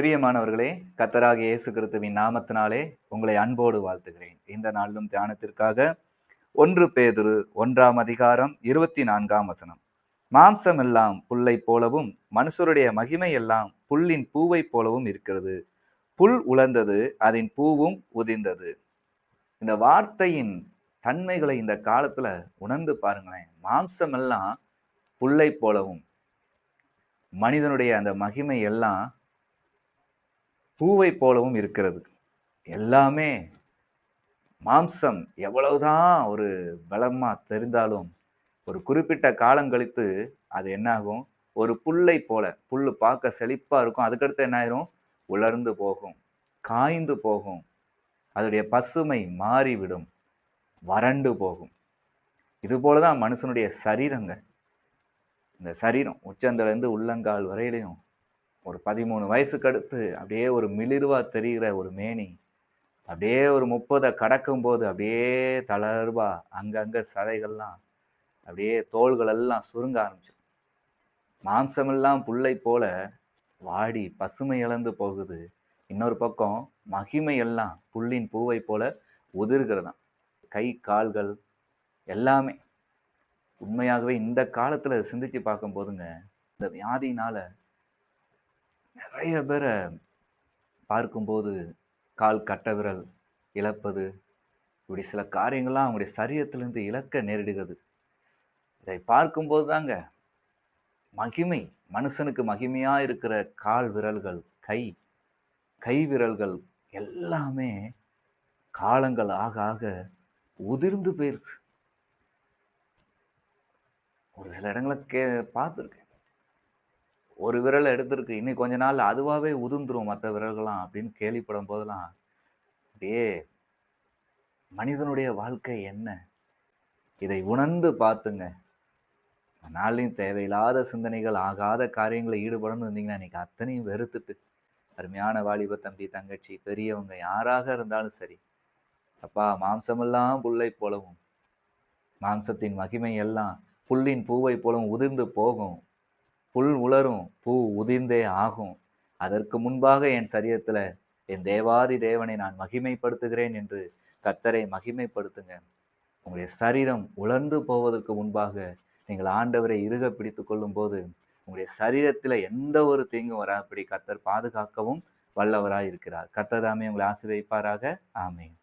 பிரியமானவர்களே கத்தராக இயேசு கிறிஸ்துவின் நாமத்தினாலே உங்களை அன்போடு வாழ்த்துகிறேன். இந்த நாளிலும் தியானத்திற்காக ஒன்று பேதுரு ஒன்றாம் அதிகாரம் இருபத்தி நான்காம் வசனம். மாம்சம் எல்லாம் புல்லை போலவும் மனுஷருடைய மகிமை எல்லாம் புல்லின் பூவை போலவும் இருக்கிறது. புல் உலர்ந்தது அதன் பூவும் உதிர்ந்தது. இந்த வார்த்தையின் தன்மைகளை இந்த காலத்துல உணர்ந்து பாருங்களேன். மாம்சம் எல்லாம் புல்லை போலவும் மனிதனுடைய அந்த மகிமை எல்லாம் பூவை போலவும் இருக்கிறது. எல்லாமே மாம்சம் எவ்வளவுதான் ஒரு பலமா தெரிந்தாலும் ஒரு குறிப்பிட்ட காலம் கழித்து அது என்னாகும்? ஒரு புல்லை போல புல்லு பார்க்க செழிப்பா இருக்கும். அதுக்கடுத்து என்ன ஆயிரும்? உலர்ந்து போகும் காய்ந்து போகும். அதோடைய பசுமை மாறிவிடும் வறண்டு போகும். இது போலதான் மனுஷனுடைய சரீரங்க. இந்த சரீரம் உச்சந்திலேருந்து உள்ளங்கால் வரையிலையும் ஒரு பதிமூணு வயசுக்கு அடுத்து அப்படியே ஒரு மிளிர்வா தெரிகிற ஒரு மேனி அப்படியே ஒரு முப்பதை கடக்கும் போது அப்படியே தளர்வா அங்கங்கே சதைகள்லாம் அப்படியே தோள்கள் எல்லாம் சுருங்க ஆரம்பிச்சிடும் மாம்சமெல்லாம் புல்லை போல வாடி பசுமை இழந்து போகுது. இன்னொரு பக்கம் மகிமை எல்லாம் புல்லின் பூவை போல உதிர்கிறதாம். கை கால்கள் எல்லாமே உண்மையாகவே இந்த காலத்துல சிந்திச்சு பார்க்கும் போதுங்க இந்த வியாதினால நிறைய பேரை பார்க்கும்போது கால் கட்ட விரல் இழப்பது இப்படி சில காரியங்கள்லாம் அவங்களுடைய சரீரத்திலிருந்து இழக்க நேரிடுகிறது. இதை பார்க்கும்போது தாங்க மகிமை மனுஷனுக்கு மகிமையா இருக்கிற கால் விரல்கள் கை கை விரல்கள் எல்லாமே காலங்கள் ஆக ஆக உதிர்ந்து போயிருச்சு. ஒரு சில இடங்களை கே பார்த்துருக்கேன். ஒரு விரலை எடுத்திருக்கு இன்னும் கொஞ்ச நாள் அதுவாகவே உதிர்ந்துரும் மற்ற விரல்கள்லாம் அப்படின்னு கேள்விப்படும் போதெல்லாம் அப்படியே மனிதனுடைய வாழ்க்கை என்ன? இதை உணர்ந்து பார்த்துங்க. நாளையும் தேவையில்லாத சிந்தனைகள் ஆகாத காரியங்களை ஈடுபடணும் இருந்தீங்கன்னா இன்னைக்கு அத்தனையும் வெறுத்துட்டு அருமையான வாலிப தம்பி தங்கச்சி பெரியவங்க யாராக இருந்தாலும் சரி அப்பா மாம்சமெல்லாம் புல்லை போலவும் மாம்சத்தின் மகிமை எல்லாம் புல்லின் பூவை போலும் உதிர்ந்து போகும். புல் உலரும் பூ உதிர்ந்தே ஆகும். அதற்கு முன்பாக என் சரீரத்துல என் தேவாதி தேவனை நான் மகிமைப்படுத்துகிறேன் என்று கத்தரை மகிமைப்படுத்துங்க. உங்களுடைய சரீரம் உலர்ந்து போவதற்கு முன்பாக நீங்கள் ஆண்டவரை இறுக பிடித்து கொள்ளும் போது உங்களுடைய சரீரத்தில் எந்த ஒரு தீங்கும் வராப்படி கத்தர் பாதுகாக்கவும் வல்லவராய் இருக்கிறார் கத்தர் தாமே உங்களை ஆசிர்வைப்பாராக ஆமேன்.